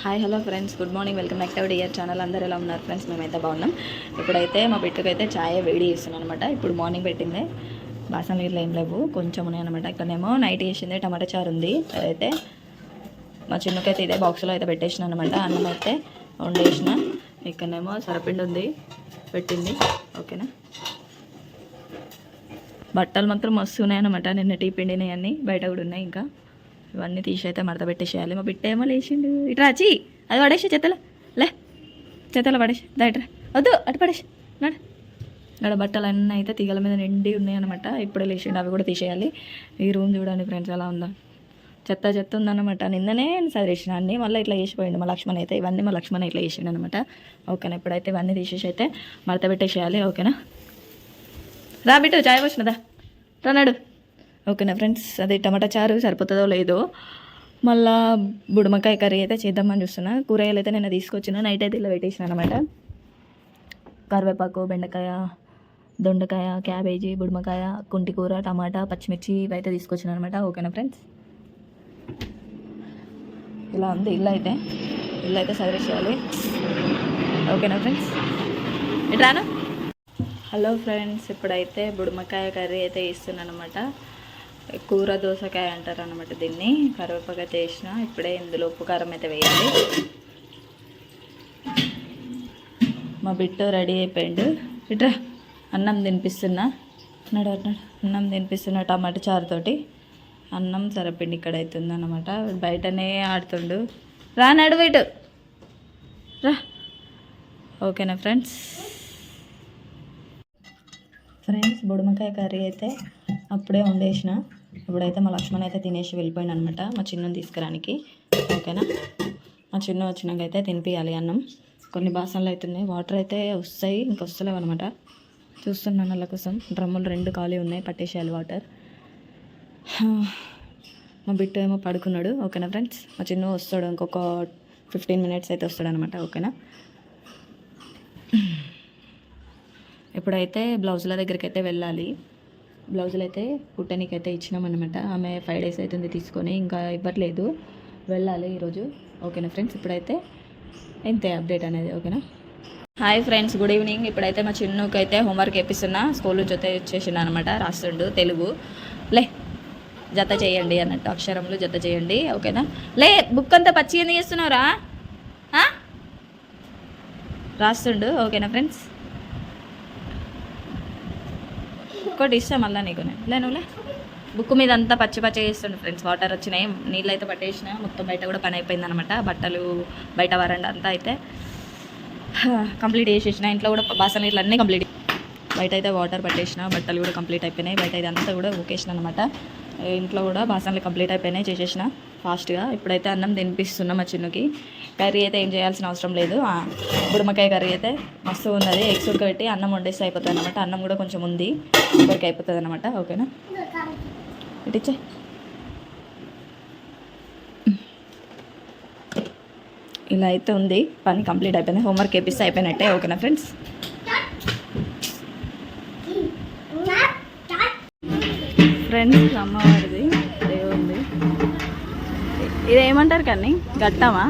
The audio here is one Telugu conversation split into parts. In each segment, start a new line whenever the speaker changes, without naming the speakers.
Hi hello friends good morning welcome back to our ear channel అందరూ ఎలా ఉన్నారు ఫ్రెండ్స్ మేమైతే బాగున్నాం. ఇప్పుడైతే మా బిడ్డకైతే ఛాయ్ వేడి చేస్తున్నాను అనమాట ఇప్పుడు మార్నింగ్ పెట్టిందే. బాసన నీళ్ళు ఏం లేవు. కొంచెం ఉన్నాయి అనమాట ఇక్కడనేమో నైట్ చేసింది. టమాటా చారు ఉంది. అదైతే మా చిన్నకైతే ఇదే బాక్స్లో అయితే పెట్టేసిన అనమాట అన్నం అయితే వండేసిన. ఇక్కడనేమో సరపిండి ఉంది. పెట్టింది. ఓకేనా? బట్టలు మాత్రం మస్తు ఉన్నాయన్నమాట నిన్న టీ పిండినాయి అన్నీ. బయట కూడా ఉన్నాయి ఇంకా. ఇవన్నీ తీసి అయితే మడత పెట్టేసేయాలి. మా బిడ్డ ఏమో లేచిండు. ఇట్రా రాచి అది పడేసి చెత్తల. లే. చెత్తల పడేసి దాట్రా వద్దు అటు పడేసి నడు. ఇక్కడ బట్టలు అన్నీ అయితే తీగల మీద నిండి ఉన్నాయి అనమాట ఇప్పుడే లేచిండు అవి కూడా తీసేయాలి. ఈ రూమ్ చూడండి ఫ్రెండ్స్ ఎలా ఉందా. చెత్త చెత్త ఉందన్నమాట. నిన్ననే సదిరేసిన అన్ని మళ్ళీ ఇట్లా చేసిపోయిండు మా లక్ష్మణ్ అయితే. ఇవన్నీ మా లక్ష్మణ్ ఇట్లా చేసిండు అనమాట ఓకేనా ఇప్పుడైతే ఇవన్నీ తీసేసి అయితే మడత పెట్టేసేయాలి ఓకేనా? రా బిట్టు చాయ్ వచ్చినదా రానాడు ఓకేనా ఫ్రెండ్స్? అదే టమాటా చారు సరిపోతుందో లేదో మళ్ళా బుడమకాయ కర్రీ అయితే చేద్దామని చూస్తున్నా. కూరగాయలు అయితే నేను తీసుకొచ్చిన. నైట్ అయితే ఇలా పెట్టేసిన అనమాట కరివేపాకు బెండకాయ దొండకాయ క్యాబేజీ బుడమకాయ కుంటి కూర టమాటా పచ్చిమిర్చి ఇవి అయితే తీసుకొచ్చిన అనమాట ఓకేనా ఫ్రెండ్స్? ఇలా ఉంది. ఇల్లు అయితే. ఇల్లు అయితే సర్వీస్ ఓకేనా ఫ్రెండ్స్? ఇట్లానా హలో ఫ్రెండ్స్ ఇప్పుడైతే బుడమకాయ కర్రీ అయితే ఇస్తున్నాను అనమాట కూర దోసకాయ అంటారు అనమాట దీన్ని. కరివేపాకు అయితే వేసిన ఇప్పుడే ఇందులో ఉప్పు కారం అయితే వేయాలి. మా బిట్టు రెడీ అయిపోయిండు. ఇట్రా అన్నం తినిపిస్తున్నా. నడు అన్నం తినిపిస్తున్నా టమాటా చారుతోటి. అన్నం సరపిండి ఇక్కడ అవుతుంది అనమాట బయటనే ఆడుతుండు. రా నడు ఇటు. రా. ఓకేనా ఫ్రెండ్స్? ఫ్రెండ్స్ బుడమకాయ కర్రీ అయితే అప్పుడే వండేసిన. ఇప్పుడైతే మా లక్ష్మణ్ అయితే తినేసి వెళ్ళిపోయాను అనమాట మా చిన్నని తీసుకురానికి. ఓకేనా? మా చిన్న వచ్చినాక అయితే తినిపించాలి అన్నం. కొన్ని బాసనలు అవుతున్నాయి వాటర్ అయితే వస్తాయి ఇంక వస్తలేవు అనమాట చూస్తున్నాను వాళ్ళ కోసం. డ్రమ్ములు రెండు ఖాళీ ఉన్నాయి పట్టేసేయాలి వాటర్. మా బిట్టు ఏమో పడుకున్నాడు. ఓకేనా ఫ్రెండ్స్? మా చిన్న వస్తాడు ఇంకొక ఫిఫ్టీన్ మినిట్స్ అయితే వస్తాడు అనమాట ఓకేనా? ఇప్పుడైతే బ్లౌజుల దగ్గరికి అయితే వెళ్ళాలి. బ్లౌజులు అయితే కుట్టనీకి అయితే ఇచ్చినామన్నమాట. ఆమె ఫైవ్ డేస్ అవుతుంది తీసుకొని ఇంకా ఇవ్వట్లేదు. వెళ్ళాలి ఈరోజు. ఓకేనా ఫ్రెండ్స్? ఇప్పుడైతే ఇంతే అప్డేట్ అనేది ఓకేనా? హాయ్ ఫ్రెండ్స్ గుడ్ ఈవినింగ్ ఇప్పుడైతే మా చిన్నుకి అయితే హోంవర్క్ వేపిస్తున్నా. స్కూల్ నుంచి అయితే వచ్చేసిన అనమాట రాస్తుండు తెలుగు. లే జత చేయండి అన్నట్టు. అక్షరములు జత చేయండి. ఓకేనా? లే బుక్ అంతా పచ్చి ఎందుకు చేస్తున్నావురా? రాస్తుండు ఓకేనా ఫ్రెండ్స్ ఒక్కటి ఇస్తా మళ్ళీ నీకు. నేను లే. బుక్ మీద అంతా పచ్చి పచ్చి చేస్తుండే ఫ్రెండ్స్ వాటర్ వచ్చినాయి. నీళ్ళు అయితే పట్టేసిన. మొత్తం బయట కూడా పని అయిపోయింది అనమాట బట్టలు బయట వరండా అంతా అయితే కంప్లీట్ చేసేసిన. ఇంట్లో కూడా బాసన నీళ్ళు అన్నీ కంప్లీట్ బయట అయితే వాటర్ పట్టేసిన. బట్టలు కూడా కంప్లీట్ అయిపోయినాయి. బయట ఇదంతా కూడా ఊకేసిన అనమాట ఇంట్లో కూడా బాసనలు కంప్లీట్ అయిపోయినాయి చేసేసిన. ఫాస్ట్గా. ఇప్పుడైతే అన్నం తినిపిస్తున్నా మా చిన్నుకి. కర్రీ అయితే ఏం చేయాల్సిన అవసరం లేదు. ఆ, బుడమకాయ కర్రీ అయితే మస్తు ఉన్నది. ఎగ్స్ ఉడకబెట్టి అన్నం వండేస్తే అయిపోతుంది అనమాట అన్నం కూడా కొంచెం ఉంది. ఇప్పటికి అయిపోతుంది అనమాట ఓకేనా ఇటిచ్చే ఇలా అయితే ఉంది. పని కంప్లీట్ అయిపోయింది. హోంవర్క్ వేపిస్తే అయిపోయినట్టే. ఓకేనా ఫ్రెండ్స్? ఫ్రెండ్స్ అమ్మవారిది దేవుంది ఇది ఏమంటారు కానీ గట్టమా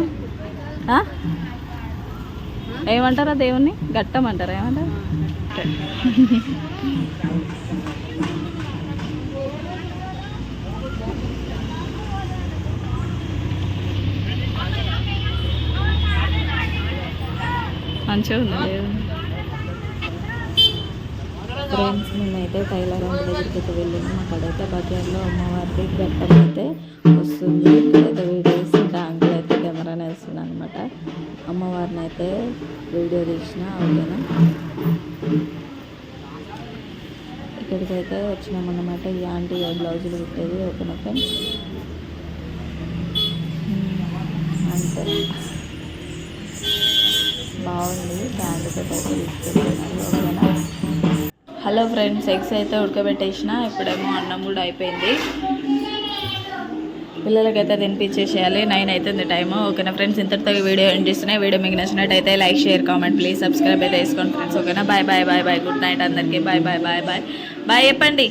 ఏమంటారా దేవుణ్ణి? గట్టం అంటారా ఏమంటారు? మంచిగా ఉంది దేవుని ఫ్రెండ్స్ మేమైతే టైలర్ దగ్గరికి అయితే వెళ్ళాము అక్కడైతే బజార్లో అమ్మవారికి ఘట్టం అంటే వీడియో తీసిన ఓకేనా ఇక్కడికి అయితే వచ్చినామన్నమాట. ఈ ఆంటీ బ్లౌజులు కుట్టేది? ఓకేనా ఫ్రెండ్స్ అంతే. బాగుంది. క్యాండిడేట్ అయితే ఓకేనా? హలో ఫ్రెండ్స్ ఎగ్స్ అయితే ఉడకబెట్టేసిన. ఇప్పుడేమో అన్నం కూడా అయిపోయింది. పిల్లలకైతే తినిపించేసేయాలి నైన్ అవుతుంది టైము ఓకేనా ఫ్రెండ్స్ ఇంతటితో వీడియో ఎండ్ చేస్తున్నాయి వీడియో మీకు నచ్చినట్టయితే like share comment please subscribe అయితే వేసుకోండి ఫ్రెండ్స్ ఓకేనా? Bye bye bye bye good night అందరికీ. Bye bye bye bye bye చెప్పండి.